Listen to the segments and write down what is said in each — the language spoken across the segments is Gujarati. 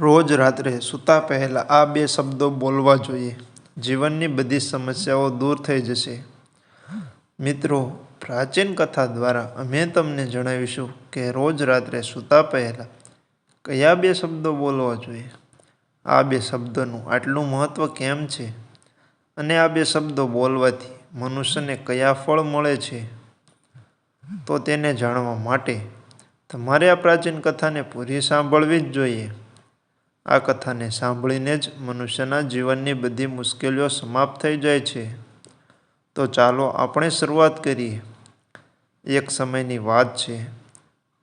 રોજ રાત્રે સૂતા પહેલાં આ બે શબ્દો બોલવા જોઈએ. જીવનની બધી સમસ્યાઓ દૂર થઈ જશે. મિત્રો, પ્રાચીન કથા દ્વારા અમે તમને જણાવીશું કે રોજ રાત્રે સૂતા પહેલાં કયા બે શબ્દો બોલવા જોઈએ? આ બે શબ્દોનું આટલું મહત્ત્વ કેમ છે? અને આ બે શબ્દો બોલવાથી મનુષ્યને કયા ફળ મળે છે? તો તેને જાણવા માટે તમારે આ પ્રાચીન કથાને પૂરી સાંભળવી જ જોઈએ. આ કથાને સાંભળીને જ મનુષ્યના જીવનની બધી મુશ્કેલીઓ સમાપ્ત થઈ જાય છે. તો ચાલો આપણે શરૂઆત કરીએ. એક સમયની વાત છે.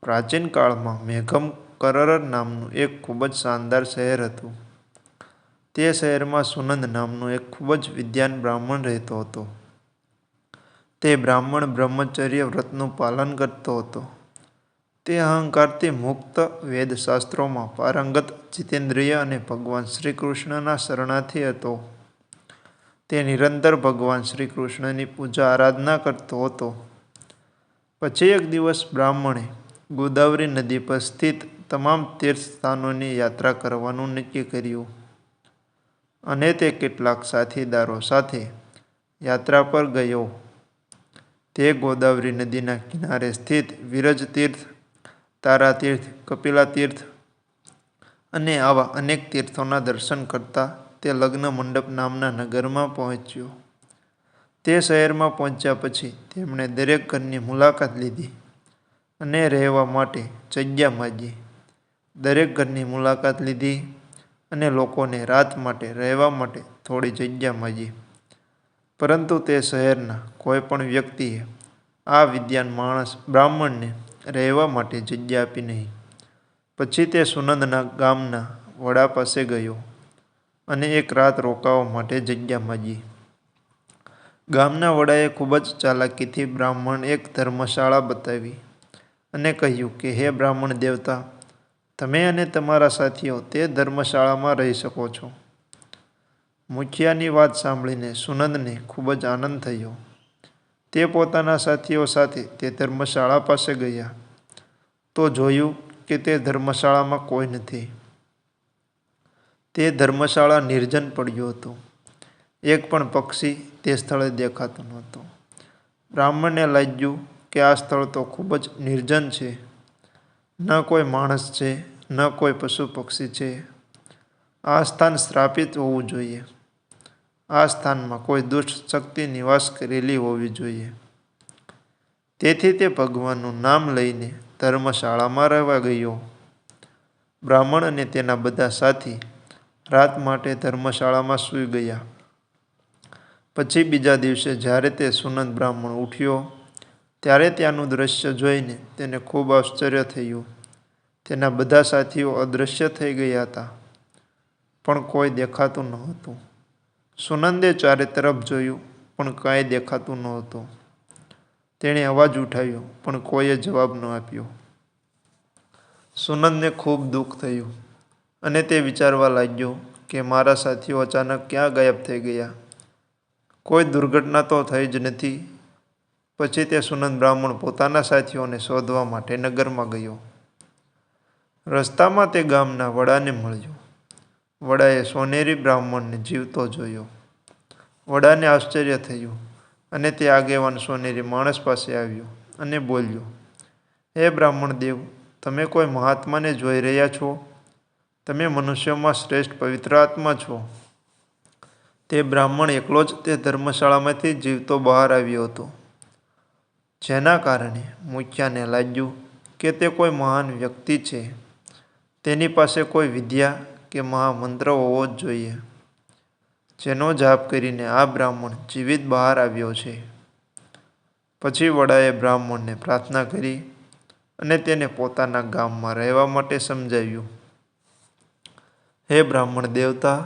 પ્રાચીન કાળમાં મેઘમ કરર નામનું એક ખૂબ જ શાનદાર શહેર હતું. તે શહેરમાં સુનંદ નામનો એક ખૂબ જ વિદ્યાન બ્રાહ્મણ રહેતો હતો. તે બ્રાહ્મણ બ્રહ્મચર્ય વ્રતનું પાલન કરતો હતો. તે અહંકારથી મુક્ત વેદશાસ્ત્રોમાં પારંગત જીતેન્દ્રિય અને ભગવાન શ્રી કૃષ્ણના શરણાથી હતો. તે નિરંતર ભગવાન શ્રી કૃષ્ણની પૂજા આરાધના કરતો હતો. પછી એક દિવસ બ્રાહ્મણે ગોદાવરી નદી પર સ્થિત તમામ તીર્થ સ્થાનોની યાત્રા કરવાનું નક્કી કર્યું અને તે કેટલાક સાથીદારો સાથે યાત્રા પર ગયો. તે ગોદાવરી નદીના કિનારે સ્થિત વિરજ તીર્થ તારા તીર્થ કપિલા તીર્થ અને આવા અનેક તીર્થોના દર્શન કરતા તે લગ્ન મંડપ નામના નગરમાં પહોંચ્યો. તે શહેરમાં પહોંચ્યા પછી તેમણે દરેક ઘરની મુલાકાત લીધી અને રહેવા માટે જગ્યા માગી. દરેક ઘરની મુલાકાત લીધી અને લોકોને રાત માટે રહેવા માટે થોડી જગ્યા માગી. પરંતુ તે શહેરના કોઈ પણ વ્યક્તિએ આ વિદ્યાન માણસ બ્રાહ્મણને રહેવા માટે જગ્યા આપી નહીં. પછી તે સુનંદના ગામના વડા પાસે ગયો અને એક રાત રોકાવા માટે જગ્યા માગી. ગામના વડાએ ખૂબ જ ચાલાકીથી બ્રાહ્મણ એક ધર્મશાળા બતાવી અને કહ્યું કે, હે બ્રાહ્મણ દેવતા, તમે અને તમારા સાથીઓ તે ધર્મશાળામાં રહી શકો છો. મુખિયાની વાત સાંભળીને સુનંદને ખૂબ જ આનંદ થયો. તે પોતાના સાથીઓ સાથે તે ધર્મશાળા પાસે ગયા. તો જોયું કે તે ધર્મશાળામાં કોઈ નથી. તે ધર્મશાળા નિર્જન પડ્યું હતું. એક પણ પક્ષી તે સ્થળે દેખાતું નહોતું. બ્રાહ્મણને લાગ્યું કે આ સ્થળ તો ખૂબ જ નિર્જન છે. ન કોઈ માણસ છે, ન કોઈ પશુ પક્ષી છે. આ સ્થાન સ્થાપિત હોવું જોઈએ. આ સ્થાનમાં કોઈ દુષ્ટ શક્તિ નિવાસ કરેલી હોવી જોઈએ. તેથી તે ભગવાનનું નામ લઈને ધર્મશાળામાં રહેવા ગયો. બ્રાહ્મણ અને તેના બધા સાથી રાત માટે ધર્મશાળામાં સૂઈ ગયા. પછી બીજા દિવસે જ્યારે તે સુનંદ બ્રાહ્મણ ઉઠ્યો, ત્યારે ત્યાંનું દ્રશ્ય જોઈને તેને ખૂબ આશ્ચર્ય થયું. તેના બધા સાથીઓ અદૃશ્ય થઈ ગયા હતા, પણ કોઈ દેખાતું નહોતું. સુનંદે ચારે તરફ જોયું, પણ કાંઈ દેખાતું નહોતું. તેણે અવાજ ઉઠાવ્યો, પણ કોઈએ જવાબ ન આપ્યો. સુનંદને ખૂબ દુઃખ થયું અને તે વિચારવા લાગ્યો કે મારા સાથીઓ અચાનક ક્યાં ગાયબ થઈ ગયા. કોઈ દુર્ઘટના તો થઈ જ નથી. પછી તે સુનંદ બ્રાહ્મણ પોતાના સાથીઓને શોધવા માટે નગરમાં ગયો. રસ્તામાં તે ગામના વડાને મળ્યો. વડાએ સોનેરી બ્રાહ્મણને જીવતો જોયો. વડાને આશ્ચર્ય થયું અને તે આગેવાન સોનેરી માણસ પાસે આવ્યો અને બોલ્યો, હે બ્રાહ્મણ દેવ, તમે કોઈ મહાત્માને જોઈ રહ્યા છો? તમે મનુષ્યોમાં શ્રેષ્ઠ પવિત્ર આત્મા છો. તે બ્રાહ્મણ એકલો જ તે ધર્મશાળામાંથી જીવતો બહાર આવ્યો હતો. જેના કારણે મુખ્યાને લાગ્યું કે તે કોઈ મહાન વ્યક્તિ છે. તેની પાસે કોઈ વિદ્યા કે મહામંત્ર હોવો જ જોઈએ. જેનો જાપ કરીને આ બ્રાહ્મણ જીવિત બહાર આવ્યો છે. પછી વડાએ બ્રાહ્મણને પ્રાર્થના કરી અને તેને પોતાના ગામમાં રહેવા માટે સમજાવ્યું. હે બ્રાહ્મણ દેવતા,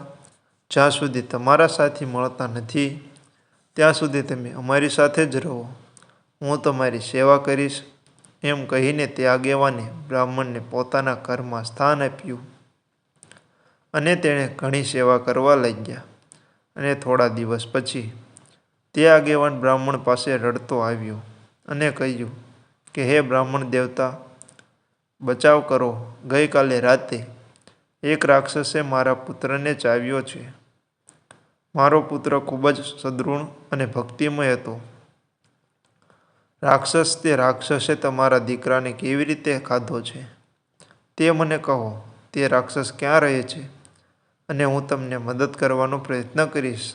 જ્યાં સુધી તમારા સાથી મળતા નથી, ત્યાં સુધી તમે અમારી સાથે જ રહો. હું તમારી સેવા કરીશ. એમ કહીને તે આગેવાને બ્રાહ્મણને પોતાના ઘરમાં સ્થાન આપ્યું અને તેણે ઘણી સેવા કરવા લાગ્યા. અને થોડા દિવસ પછી તે આગેવાન બ્રાહ્મણ પાસે રડતો આવ્યો અને કહ્યું કે, હે બ્રાહ્મણ દેવતા, બચાવ કરો. ગઈકાલે રાતે એક રાક્ષસે મારા પુત્રને ચાવ્યો છે. મારો પુત્ર ખૂબ જ સદૃઢ અને ભક્તિમય હતો. રાક્ષસ તે રાક્ષસે તમારા દીકરાને કેવી રીતે ખાધો છે? તે મને કહો, તે રાક્ષસ ક્યાં રહે છે? અને હું તમને મદદ કરવાનો પ્રયત્ન કરીશ.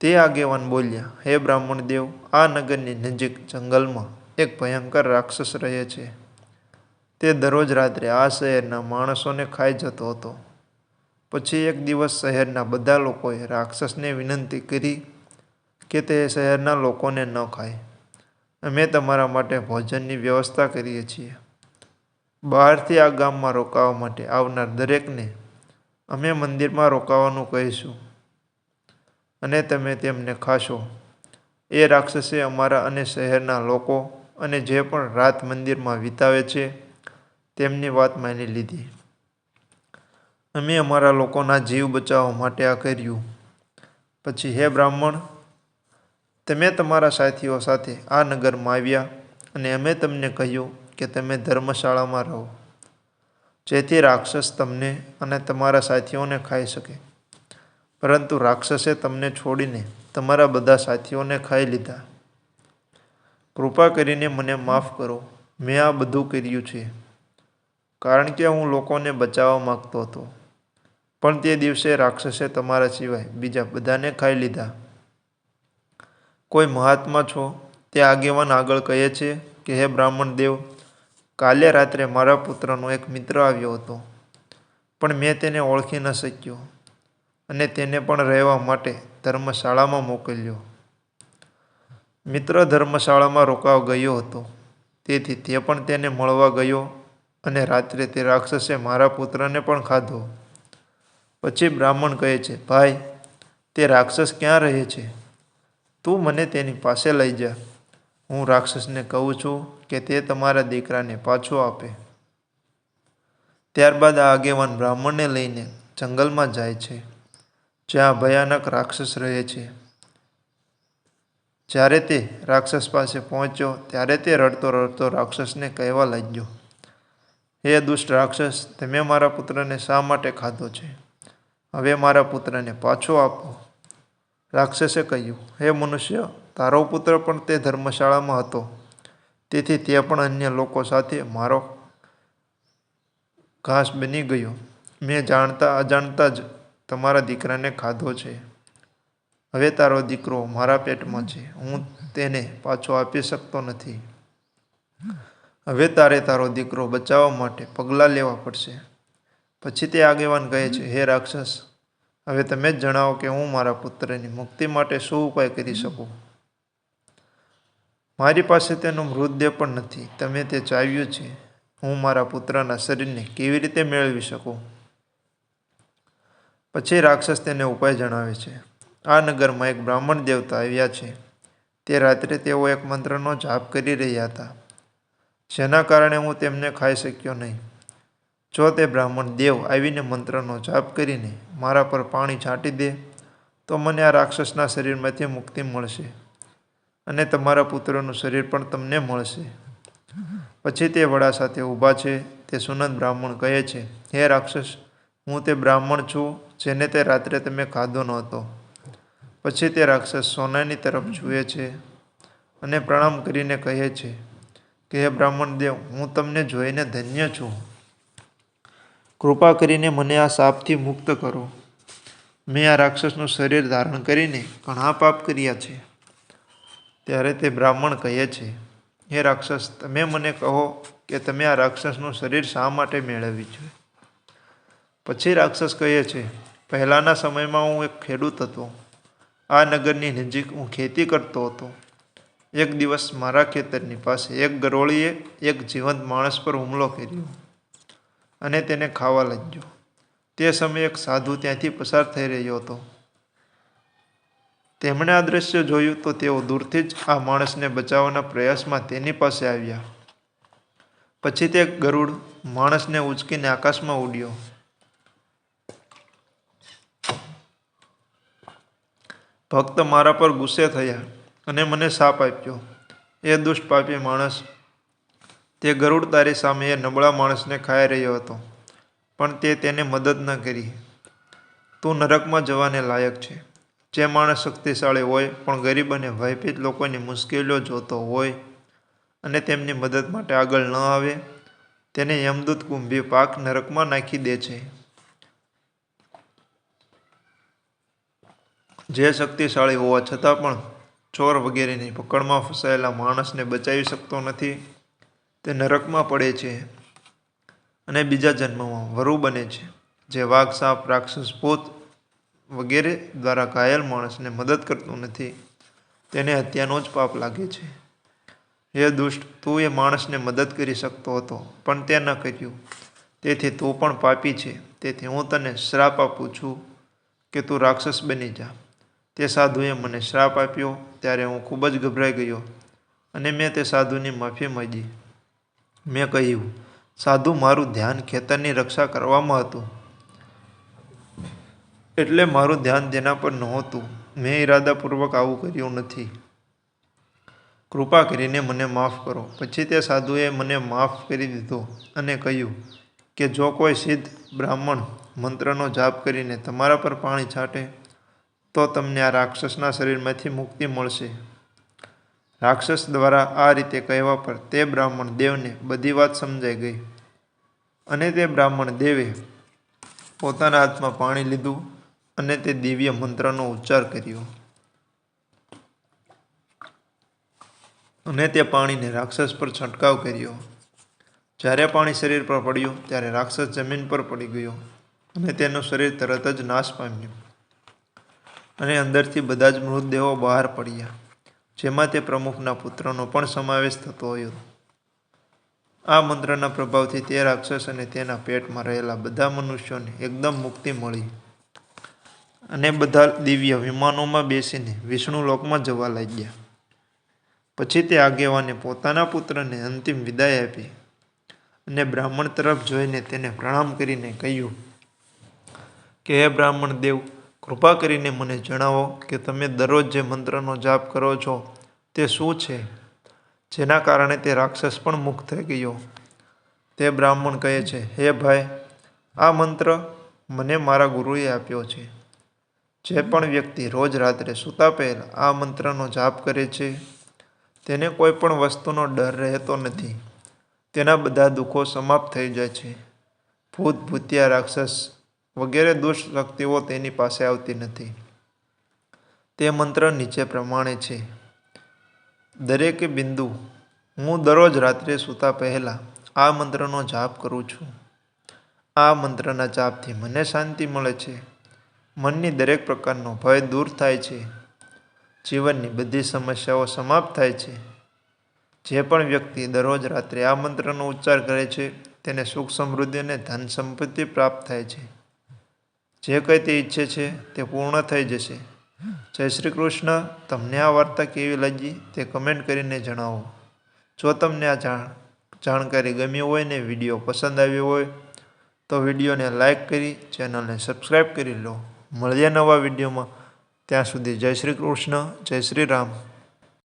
તે આગેવાન બોલ્યા, હે બ્રાહ્મણ દેવ, આ નગરની નજીક જંગલમાં એક ભયંકર રાક્ષસ રહે છે. તે દરરોજ રાત્રે આ શહેરના માણસોને ખાઈ જતો હતો. પછી એક દિવસ શહેરના બધા લોકોએ રાક્ષસને વિનંતી કરી કે તે શહેરના લોકોને ન ખાય. અમે તમારા માટે ભોજનની વ્યવસ્થા કરીએ છીએ. બહારથી આ ગામમાં રોકાવા માટે આવનાર દરેકને અમે મંદિરમાં રોકાવાનું કહીશું. અને તમે તેમને ખાશો. એ રાક્ષસે અમારા અને શહેરના લોકો અને જે પણ રાત મંદિરમાં વિતાવે છે, તેમની વાત માની લીધી. અમે અમારા લોકોના જીવ બચાવવા માટે આ કર્યું. પછી હે બ્રાહ્મણ, તમે તમારા સાથીઓ સાથે આ નગરમાં આવ્યા અને અમે તમને કહ્યું કે તમે ધર્મશાળામાં રહો. જેથી રાક્ષસ તમને અને તમારા સાથીઓને ખાઈ શકે. પરંતુ રાક્ષસે તમને છોડીને તમારા બધા સાથીઓને ખાઈ લીધા. કૃપા કરીને મને માફ કરો. મેં આ બધું કર્યું છે. કારણ કે હું લોકોને બચાવવા માગતો હતો. પણ તે દિવસે રાક્ષસે તમારા સિવાય બીજા બધાને ખાઈ લીધા. કોઈ મહાત્મા છો? તે આગેવાન આગળ કહે છે કે, હે બ્રાહ્મણ દેવ કાલે રાત્રે મારા પુત્રનો એક મિત્ર આવ્યો હતો. પણ મેં તેને ઓળખી ન શક્યો અને તેને પણ રહેવા માટે ધર્મશાળામાં મોકલ્યો. મિત્ર ધર્મશાળામાં રોકાવ ગયો હતો. તેથી તે પણ તેને મળવા ગયો અને રાત્રે તે રાક્ષસે મારા પુત્રને પણ ખાધો. પછી બ્રાહ્મણ કહે છે, ભાઈ, તે રાક્ષસ ક્યાં રહે છે? તું મને તેની પાસે લઈ જા. હું રાક્ષસને કહું છું કે તે તમારા દીકરાને પાછો આપે. ત્યારબાદ આ આગેવાન બ્રાહ્મણને લઈને જંગલમાં જાય છે, જ્યાં ભયાનક રાક્ષસ રહે છે. જ્યારે તે રાક્ષસ પાસે પહોંચ્યો, ત્યારે તે રડતો રડતો રાક્ષસને કહેવા લાગ્યો, હે દુષ્ટ રાક્ષસ, તમે મારા પુત્રને શા માટે ખાધો છે? હવે મારા પુત્રને પાછો આપો. રાક્ષસે કહ્યું, હે મનુષ્ય તારો પુત્ર પણ તે ધર્મશાળામાં હતો. તેથી તે પણ અન્ય લોકો સાથે મારો ઘાસ બની ગયો. મેં જાણતા અજાણતા જ તમારા દીકરાને ખાધો છે. હવે તારો દીકરો મારા પેટમાં છે. હું તેને પાછો આપી શકતો નથી. હવે તારે તારો દીકરો બચાવવા માટે પગલાં લેવા પડશે. પછી તે આગેવાન કહે છે, હે રાક્ષસ, હવે તમે જ જણાવો કે હું મારા પુત્રની મુક્તિ માટે શું ઉપાય કરી શકું? મારી પાસે તેનો મૃતદેહ પણ નથી. તમે તે ચાવ્યું છે. હું મારા પુત્રના શરીરને કેવી રીતે મેળવી શકું? પછી રાક્ષસ તેને ઉપાય જણાવે છે. આ નગરમાં એક બ્રાહ્મણ દેવતા આવ્યા છે. તે રાત્રે તેઓ એક મંત્રનો જાપ કરી રહ્યા હતા. જેના કારણે હું તેમને ખાઈ શક્યો નહીં. જો તે બ્રાહ્મણ દેવ આવીને મંત્રનો જાપ કરીને મારા પર પાણી છાંટી દે, તો મને આ રાક્ષસના શરીરમાંથી મુક્તિ મળશે. અને તમારા પુત્રનું શરીર પણ તમને મળશે. પછી તે વડા સાથે ઊભા છે, તે સુનંદ બ્રાહ્મણ કહે છે, હે રાક્ષસ, હું તે બ્રાહ્મણ છું, જેને તે રાત્રે તમે ખાધો નહોતો. પછી તે રાક્ષસ સોનાની તરફ જુએ છે અને પ્રણામ કરીને કહે છે, કે હે બ્રાહ્મણ દેવ, હું તમને જોઈને ધન્ય છું. કૃપા કરીને મને આ સાપથી મુક્ત કરો. મેં આ રાક્ષસનું શરીર ધારણ કરીને ઘણા પાપ કર્યા છે. ત્યારે તે બ્રાહ્મણ કહે છે, હે રાક્ષસ, તમે મને કહો કે તમે આ રાક્ષસનું શરીર શા માટે મેળવ્યું છે? પછી રાક્ષસ કહે છે, પહેલાંના સમયમાં હું એક ખેડૂત હતો. આ નગરની નજીક હું ખેતી કરતો હતો. એક દિવસ મારા ખેતરની પાસે એક ગરોળીએ એક જીવંત માણસ પર હુમલો કર્યો અને તેને ખાવા લાગ્યો. તે સમયે એક સાધુ ત્યાંથી પસાર થઈ રહ્યો હતો. તેમણે આ દ્રશ્ય જોયું તો તેઓ દૂરથી જ આ માણસને બચાવવાના પ્રયાસમાં તેની પાસે આવ્યા. પછી તે ગરુડ માણસને ઉચકીને આકાશમાં ઉડ્યો. ભક્ત મારા પર ગુસ્સે થયા અને મને સાપ આપ્યો. એ દુષ્ટ પાપી માણસ, તે ગરુડ તારી સામે એ નબળા માણસને ખાઈ રહ્યો હતો, પણ તે તેને મદદ ન કરી. તું નરકમાં જવાને લાયક છે. જે માણસ શક્તિશાળી હોય, પણ ગરીબ અને ભયભીત લોકોની મુશ્કેલીઓ જોતો હોય અને તેમની મદદ માટે આગળ ન આવે, તેને યમદૂત કુંભી પાક નરકમાં નાખી દે છે. જે શક્તિશાળી હોવા છતાં પણ ચોર વગેરેની પકડમાં ફસાયેલા માણસને બચાવી શકતો નથી, તે નરકમાં પડે છે અને બીજા જન્મમાં વરુ બને છે. જે વાઘ, સાપ, રાક્ષસ ભૂત વગેરે દ્વારા ઘાયલ માણસને મદદ કરતું નથી. તેને હત્યાનો જ પાપ લાગે છે. હે દુષ્ટ, તું એ માણસને મદદ કરી શકતો હતો, પણ તે ન કર્યું. તેથી તું પણ પાપી છે. તેથી હું તને શ્રાપ આપું છું કે તું રાક્ષસ બની જા. તે સાધુએ મને શ્રાપ આપ્યો, ત્યારે હું ખૂબ જ ગભરાઈ ગયો અને મેં તે સાધુની માફી માંગી. મેં કહ્યું, સાધુ મારું ધ્યાન ખેતરની રક્ષા કરવામાં હતું. એટલે મારું ધ્યાન તેના પર નહોતું. મેં ઈરાદાપૂર્વક આવું કર્યું નથી. કૃપા કરીને મને માફ કરો. પછી તે સાધુએ મને માફ કરી દીધો અને કહ્યું કે જો કોઈ સિદ્ધ બ્રાહ્મણ મંત્રનો જાપ કરીને તમારા પર પાણી છાંટે, તો તમને આ રાક્ષસના શરીરમાંથી મુક્તિ મળશે. રાક્ષસ દ્વારા આ રીતે કહેવા પર તે બ્રાહ્મણ દેવને બધી વાત સમજાઈ ગઈ અને તે બ્રાહ્મણ દેવે પોતાના હાથમાં પાણી લીધું અને તે દિવ્ય મંત્રનો ઉચ્ચાર કર્યો. અને તે પાણીને રાક્ષસ પર છંટકાવ કર્યો. જ્યારે પાણી શરીર પર પડ્યું, ત્યારે રાક્ષસ જમીન પર પડી ગયો અને તેનું શરીર તરત જ નાશ પામ્યું. અને અંદરથી બધા જ મૃતદેહો બહાર પડ્યા, જેમાં તે પ્રમુખના પુત્રનો પણ સમાવેશ થતો હતો આ મંત્રના પ્રભાવથી તે રાક્ષસ અને તેના પેટમાં રહેલા બધા મનુષ્યોને એકદમ મુક્તિ મળી. અને બધા દિવ્ય વિમાનોમાં બેસીને વિષ્ણુ લોકમાં જવા લાગ્યા. પછી તે આગેવાને પોતાના પુત્રને અંતિમ વિદાય આપી અને બ્રાહ્મણ તરફ જોઈને તેને પ્રણામ કરીને કહ્યું, કે હે બ્રાહ્મણ દેવ, કૃપા કરીને મને જણાવો કે તમે દરરોજ જે મંત્રનો જાપ કરો છો તે શું છે? જેના કારણે તે રાક્ષસ પણ મુક્ત થઈ ગયો. તે બ્રાહ્મણ કહે છે, હે ભાઈ, આ મંત્ર મને મારા ગુરુએ આપ્યો છે. જે પણ વ્યક્તિ રોજ રાત્રે સૂતા પહેલાં આ મંત્રનો જાપ કરે છે, તેને કોઈ પણ વસ્તુનો ડર રહેતો નથી. તેના બધા દુઃખો સમાપ્ત થઈ જાય છે. ભૂત, ભૂતિયા, રાક્ષસ વગેરે દુષ્ટ શક્તિઓ તેની પાસે આવતી નથી. તે મંત્ર નીચે પ્રમાણે છે. દરેકે બિંદુ હું દરરોજ રાત્રે સૂતા પહેલાં આ મંત્રનો જાપ કરું છું. આ મંત્રના જાપથી મને શાંતિ મળે છે. મનની દરેક પ્રકારનો ભય દૂર થાય છે. જીવનની બધી સમસ્યાઓ સમાપ્ત થાય છે. જે પણ વ્યક્તિ દરરોજ રાત્રે આ મંત્રનો ઉચ્ચાર કરે છે, તેને સુખ સમૃદ્ધિ અને ધન સંપત્તિ પ્રાપ્ત થાય છે. જે કંઈ તે ઈચ્છે છે, તે પૂર્ણ થઈ જશે. જય શ્રી કૃષ્ણ. તમને આ વાર્તા કેવી લાગી, તે કમેન્ટ કરીને જણાવો. જો તમને આ જાણ, જાણકારી ગમી હોય ને વીડિયો પસંદ આવ્યો હોય, તો વિડીયોને લાઇક કરી, ચેનલને સબસ્ક્રાઈબ કરી લો. મળીએ નવા વિડીયોમાં. ત્યાં સુધી જય શ્રી કૃષ્ણ જય શ્રી રામ.